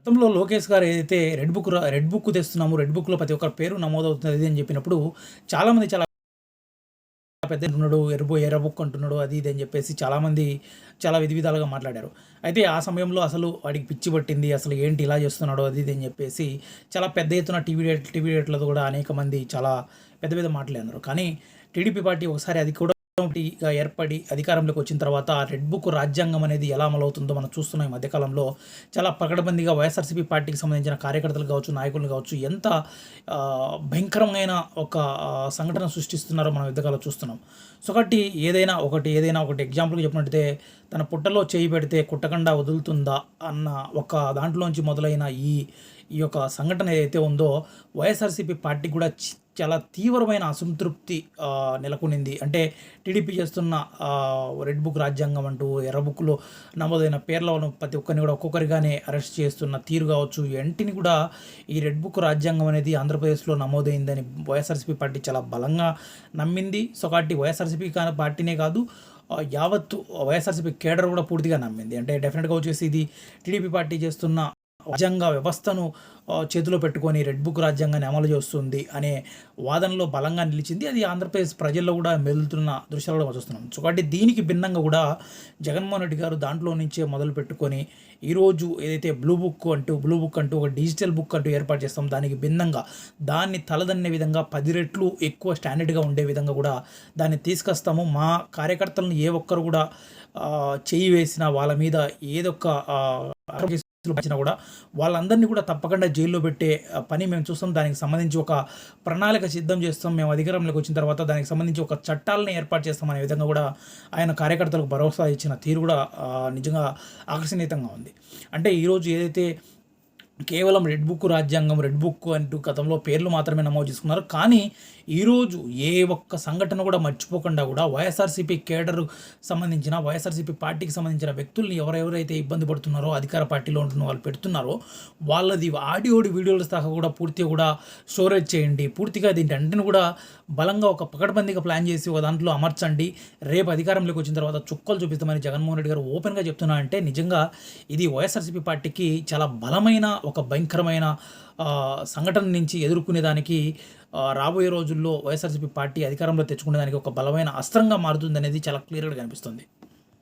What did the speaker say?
గతంలో లోకేష్ గారు ఏదైతే రెడ్ బుక్ రెడ్ బుక్ తెస్తున్నాము రెడ్ బుక్లో ప్రతి ఒక్కరి పేరు నమోదవుతుంది అని చెప్పినప్పుడు చాలామంది చాలా పెద్ద అంటున్నాడు ఎరుబు ఎర్ర బుక్ అంటున్నాడు అది ఇది అని చెప్పేసి చాలామంది చాలా విధి విధాలుగా మాట్లాడారు. అయితే ఆ సమయంలో అసలు వాడికి పిచ్చి పట్టింది అసలు ఏంటి ఇలా చేస్తున్నాడు అది ఇది అని చెప్పేసి చాలా పెద్ద ఎత్తున టీవీ రేట్ టీవీ రేట్లతో కూడా అనేక మంది చాలా పెద్ద పెద్ద మాట్లాడినారు కానీ టీడీపీ పార్టీ ఒకసారి అది కూడా గా ఏర్పడి అధికారంలోకి వచ్చిన తర్వాత ఆ రెడ్ బుక్ రాజ్యాంగం అనేది ఎలా అమలవుతుందో మనం చూస్తున్నాం ఈ మధ్యకాలంలో. చాలా ప్రకటబందిగా వైఎస్ఆర్సీపీ పార్టీకి సంబంధించిన కార్యకర్తలు కావచ్చు నాయకులు కావచ్చు ఎంత భయంకరమైన ఒక సంఘటన సృష్టిస్తున్నారో మనం యుద్ధకాలం చూస్తున్నాం. సో కాబట్టి ఏదైనా ఒకటి ఏదైనా ఒకటి ఎగ్జాంపుల్గా చెప్పినట్టయితే తన పుట్టలో చేయి పెడితే కుట్టకుండా వదులుతుందా అన్న ఒక దాంట్లోంచి మొదలైన ఈ ఈ యొక్క సంఘటన ఏదైతే ఉందో వైఎస్ఆర్సీపీ పార్టీ కూడా చాలా తీవ్రమైన అసంతృప్తి నెలకొనింది. అంటే టీడీపీ చేస్తున్న రెడ్ బుక్ రాజ్యాంగం అంటూ ఎర్ర బుక్లో నమోదైన పేర్లను ప్రతి ఒక్కరిని కూడా ఒక్కొక్కరిగానే అరెస్ట్ చేస్తున్న తీరు కావచ్చు ఎంటిని కూడా ఈ రెడ్ బుక్ రాజ్యాంగం అనేది ఆంధ్రప్రదేశ్లో నమోదైందని వైఎస్ఆర్సీపీ పార్టీ చాలా బలంగా నమ్మింది. సో కాబట్టి వైఎస్ఆర్సీపీ పార్టీనే కాదు యావత్తు వైఎస్ఆర్సీపీ కేడర్ కూడా పూర్తిగా నమ్మింది. అంటే డెఫినెట్గా వచ్చేసి ఇది టీడీపీ పార్టీ చేస్తున్న రాజ్యాంగ వ్యవస్థను చేతిలో పెట్టుకొని రెడ్ బుక్ రాజ్యాంగాన్ని అమలు చేస్తుంది అనే వాదనలో బలంగా నిలిచింది. అది ఆంధ్రప్రదేశ్ ప్రజల్లో కూడా మెదులుతున్న దృశ్యాలు కూడా చూస్తున్నాం. సో కాబట్టి దీనికి భిన్నంగా కూడా జగన్మోహన్ రెడ్డి గారు దాంట్లో నుంచే మొదలు పెట్టుకొని ఈరోజు ఏదైతే బ్లూ బుక్ అంటూ బ్లూ బుక్ అంటూ ఒక డిజిటల్ బుక్ అంటూ ఏర్పాటు చేస్తాం దానికి భిన్నంగా దాన్ని తలదన్నే విధంగా పది రెట్లు ఎక్కువ స్టాండర్డ్గా ఉండే విధంగా కూడా దాన్ని తీసుకొస్తాము. మా కార్యకర్తలను ఏ ఒక్కరు కూడా చేయి వేసినా వాళ్ళ మీద ఏదొక్క వచ్చినా కూడా వాళ్ళందరినీ కూడా తప్పకుండా జైల్లో పెట్టే పని మేము చూస్తాం. దానికి సంబంధించి ఒక ప్రణాళిక సిద్ధం చేస్తాం. మేము అధికారంలోకి వచ్చిన తర్వాత దానికి సంబంధించి ఒక చట్టాలని ఏర్పాటు చేస్తాం అనే విధంగా కూడా ఆయన కార్యకర్తలకు భరోసా ఇచ్చిన తీరు కూడా నిజంగా ఆకర్షణీయంగా ఉంది. అంటే ఈరోజు ఏదైతే కేవలం రెడ్ బుక్ రాజ్యాంగం రెడ్ బుక్ అంటూ గతంలో పేర్లు మాత్రమే నమోదు చేసుకున్నారు. కానీ ఈరోజు ఏ ఒక్క సంఘటన కూడా మర్చిపోకుండా కూడా వైఎస్ఆర్సీపీ కేడర్ సంబంధించిన వైఎస్ఆర్సీపీ పార్టీకి సంబంధించిన వ్యక్తుల్ని ఎవరెవరైతే ఇబ్బంది పడుతున్నారో అధికార పార్టీలో ఉంటున్న వాళ్ళు పెడుతున్నారో వాళ్ళది ఆడియోడి వీడియోల దాకా కూడా పూర్తిగా కూడా స్టోరేజ్ చేయండి. పూర్తిగా దీంటి అన్నింటిని కూడా బలంగా ఒక పకడ్బందీగా ప్లాన్ చేసి ఒక దాంట్లో అమర్చండి. రేపు అధికారంలోకి వచ్చిన తర్వాత చుక్కలు చూపిస్తామని జగన్మోహన్ రెడ్డి గారు ఓపెన్గా చెప్తున్నా అంటే నిజంగా ఇది వైఎస్ఆర్సీపీ పార్టీకి చాలా బలమైన ఒక భయంకరమైన సంఘటన నుంచి ఎదుర్కొనేదానికి రాబోయే రోజుల్లో వైఎస్ఆర్సీపీ పార్టీ అధికారంలో తెచ్చుకునేదానికి ఒక బలమైన అస్త్రంగా మారుతుంది అనేది చాలా క్లియర్గా కనిపిస్తుంది.